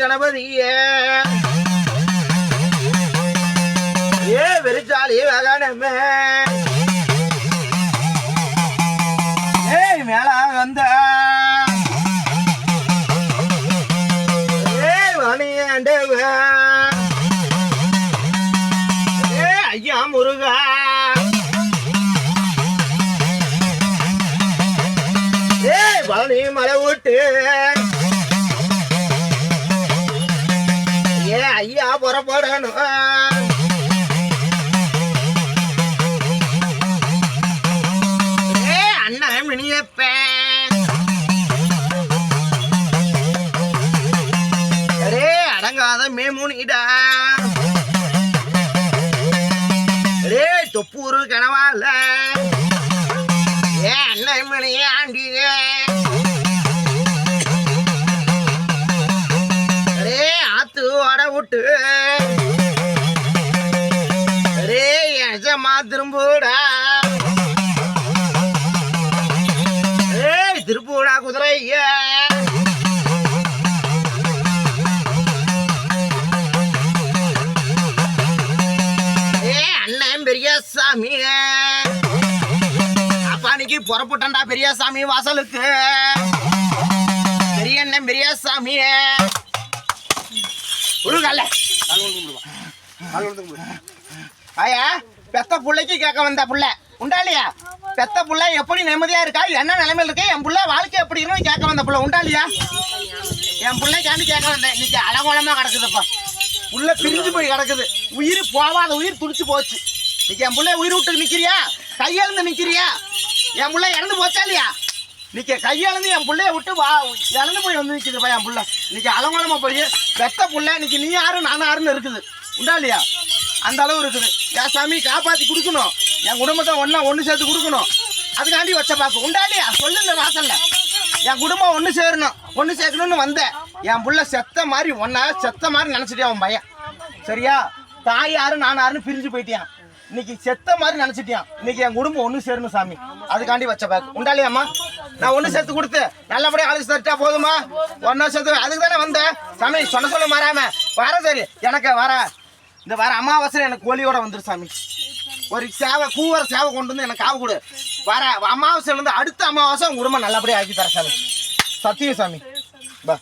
கணபதியே. ஏ வெறிச்சாலி வகனமே. ஏய் மேல வந்த. ஏய் வணியண்டவ ஏ ஐயா முருகா. ஏய் பழனி மலை விட்டு புறப்படணும். ஏ அரே அடங்காத மேமுனிடா. அரே தொப்பூரு கனவால. ஏ அண்ணன் மணிய அரே ஆத்து வர விட்டு திரும்புடா ஏய் திருப்பூடா குதிரை. ஏ. அண்ணன் பெரியசாமி. அப்பானிக்கு புறப்பட்டண்டா பெரியசாமி வாசலுக்கு. பெரிய அண்ணன் பெரியசாமி. உருகல்ல ஆயா பெத்த பிள்ளைக்கு கேட்க வந்த புள்ள. உண்டாலியா பெத்த புள்ள எப்படி நிம்மதியா இருக்கா? என்ன நிலைமையில இருக்கு? என் புள்ள வாழ்க்கை எப்படி இருக்குன்னு கேட்க வந்த புள்ள. உண்டாலியா என் என் பிள்ளைக்காண்டி கேட்க வந்தேன். இன்னைக்கு அலகோலமா கிடக்குதுப்பா உள்ள பிரிஞ்சு போய் கிடக்குது. உயிர் போவாத உயிர் துடிச்சு போச்சு. இன்னைக்கு என் புள்ள உயிர் விட்டு நிக்கிறியா? கையெழுந்து நிக்கிறியா? என் புள்ள இறந்து போச்சா இல்லையா? இன்னைக்கு கையெழுந்து என் பிள்ளைய விட்டு வா இறந்து போய் வந்து நிற்கிதுப்பா என் புள்ள. இன்னைக்கு அலங்கோலமா போய் பெத்த புள்ள இன்னைக்கு நீ யாரு நானும் யாருன்னு இருக்குது. உண்டா இல்லையா? அந்த அளவு இருக்குது. என் சாமி காப்பாற்றி கொடுக்கணும். என் குடும்பத்தை ஒன்றா ஒன்று சேர்த்து கொடுக்கணும். அதுக்காண்டி வச்ச பாக்கு உண்டா சொல்லு இந்த வாசலில். என் குடும்பம் ஒன்று சேரணும். ஒன்று சேர்க்கணும்னு வந்தேன். என் புள்ள செத்த மாதிரி ஒன்றா செத்த மாதிரி நினச்சிட்டேன் அவன் பையன்? சரியா? தாய் நானாருன்னு நான் யாருன்னு பிரிஞ்சு போயிட்டியான் இன்னைக்கு செத்த மாதிரி நினச்சிட்டியான் இன்னைக்கு என் குடும்பம் ஒன்று சேரணும் சாமி. அதுக்காண்டி வச்ச பார்க்க உண்டாலியாம்மா நான் ஒன்று சேர்த்து கொடுத்து நல்லபடியாக அழைச்சி தட்டா போதுமா ஒன்றா சேர்த்து அதுக்கு தானே வந்தேன். சாமி சொன்ன சொல்ல மாறாம. வர சரி. எனக்கு வர. இந்த வர அமாவாசை எனக்கு கோழியோட வந்துரு சாமி. ஒரு சேவை கூவர சேவை கொண்டு வந்து எனக்கு காவு கொடு. வர அமாவாசையிலேருந்து அடுத்த அமாவாசை உங்க குடும்பம் நல்லபடியாக ஆக்கி தர சாமி. சத்தியம் சாமி. பா.